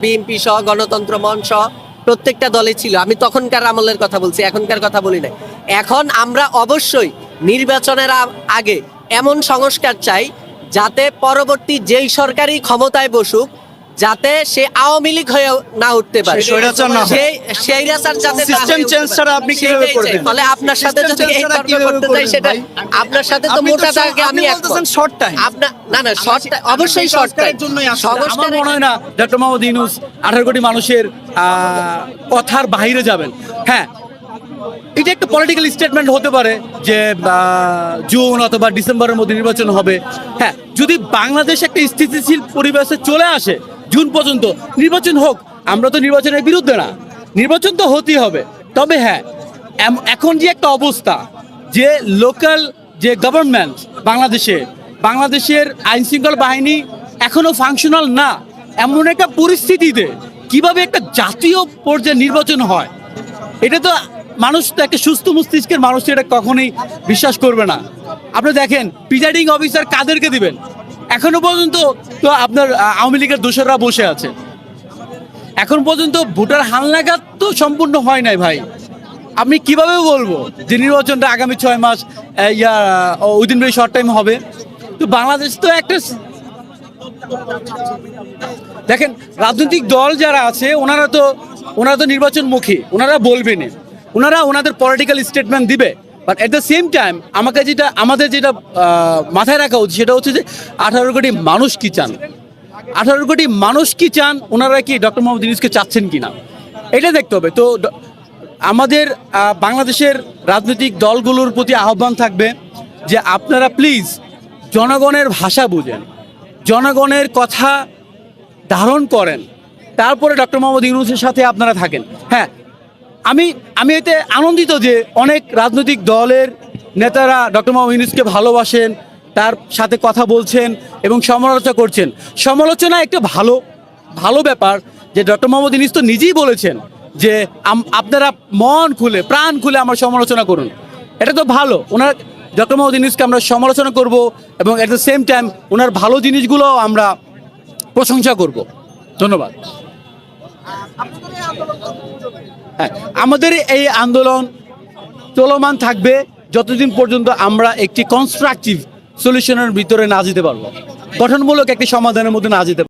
BNP সহ, গণতন্ত্র মঞ্চ প্রত্যেকটা দলে ছিল। আমি তখনকার আমলের কথা বলছি, এখনকার কথা বলি না এখন আমরা অবশ্যই নির্বাচনের আগে এমন সংস্কার চাই যাতে পরবর্তী যেই সরকারই ক্ষমতায় বসুক যাতে সে আওয়ামী লীগ হয়ে না উঠতে পারে। সেই যাতে হয়ে ছাড়া আপনি কীভাবে করবেন? আপনার সাথে System যদি এই তর্ক করতে চাই সেটা আপনার সাথে তো মোটা দাগে আমি বলতেছেন একমত। short আপনার না না শর্ট অবশ্যই শর্ট টাইম আমার মনে হয় না ডক্টর মোহাম্মদ ইউনুস আঠারো কোটি মানুষের আহ, কথার বাইরে যাবেন। হ্যাঁ এটা একটা পলিটিক্যাল স্টেটমেন্ট হতে পারে যে আহ, জুন অথবা ডিসেম্বরের মধ্যে নির্বাচন হবে। হ্যাঁ যদি বাংলাদেশ একটা স্থিতিশীল পরিবেশে চলে আসে জুন পর্যন্ত নির্বাচন হোক, আমরা তো নির্বাচনের বিরুদ্ধে না। নির্বাচন তো হতেই হবে। তবে হ্যাঁ এখন যে একটা অবস্থা, যে লোকাল যে গভর্নমেন্ট বাংলাদেশে, বাংলাদেশের আইন শৃঙ্খলা বাহিনী এখনও ফাংশনাল না, এমন একটা পরিস্থিতিতে কীভাবে একটা জাতীয় পর্যায়ে নির্বাচন হয়, এটা তো মানুষ তো একটা সুস্থ মস্তিষ্কের মানুষ, এটা কখনোই বিশ্বাস করবে না। আপনি দেখেন প্রিজাইডিং অফিসার কাদেরকে দিবেন? এখনও পর্যন্ত তো আপনার আওয়ামী লীগের দোসররা বসে আছে। এখন পর্যন্ত ভোটার হালনাগাদ তো সম্পূর্ণ হয় নাই ভাই। আমি কীভাবে বলব যে নির্বাচনটা আগামী ছয় মাস yeah within very short time হবে? তো বাংলাদেশ তো একটা দেখেন, রাজনৈতিক দল যারা আছে, ওনারা তো ওনারা তো নির্বাচনমুখী, ওনারা বলবেন ওনারা ওনাদের পলিটিক্যাল স্টেটমেন্ট দিবে। But at the same time আমাকে যেটা, আমাদের যেটা মাথায় রাখা উচিত সেটা হচ্ছে যে আঠারো কোটি মানুষ কি চান? আঠারো কোটি মানুষ কি চান? ওনারা কি ডক্টর মোহাম্মদ ইউনুসকে চাচ্ছেন কি না এটা দেখতে হবে। তো আমাদের বাংলাদেশের রাজনৈতিক দলগুলোর প্রতি আহ্বান থাকবে যে আপনারা প্লিজ জনগণের ভাষা বুঝেন, জনগণের কথা ধারণ করেন। তারপরে ডক্টর মোহাম্মদ ইউনুসের সাথে আপনারা থাকেন। হ্যাঁ আমি আমি এতে আনন্দিত যে অনেক রাজনৈতিক দলের নেতারা ডক্টর মোহাম্মদ ইউনুসকে ভালোবাসেন, তার সাথে কথা বলছেন এবং সমালোচনা করছেন। সমালোচনা একটা ভালো ভালো ব্যাপার যে ডক্টর মোহাম্মদ ইউনুস তো নিজেই বলেছেন যে আপনারা মন খুলে, প্রাণ খুলে আমার সমালোচনা করুন। এটা তো ভালো। ওনার, ডক্টর মোহাম্মদ ইউনুসকে আমরা সমালোচনা করব এবং এট দ্য সেম টাইম ওনার ভালো জিনিসগুলো আমরা প্রশংসা করব। ধন্যবাদ। হ্যাঁ আমাদের এই আন্দোলন চলমান থাকবে যতদিন পর্যন্ত আমরা একটি কনস্ট্রাকটিভ সলিউশনের ভিতরে না যেতে পারব। গঠনমূলক একটি সমাধানের মধ্যে না যেতে